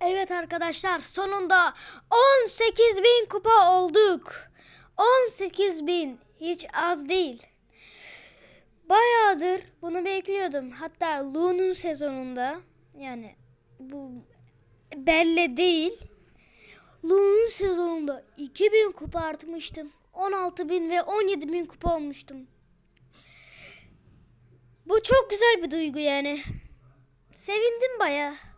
Evet arkadaşlar sonunda 18 bin kupa olduk. 18 bin hiç az değil. Bayağıdır bunu bekliyordum. Hatta Lu'nun sezonunda yani bu belli değil. Lu'nun sezonunda 2000 kupa artmıştım. 16 bin ve 17 bin kupa olmuştum. Bu çok güzel bir duygu yani. Sevindim baya.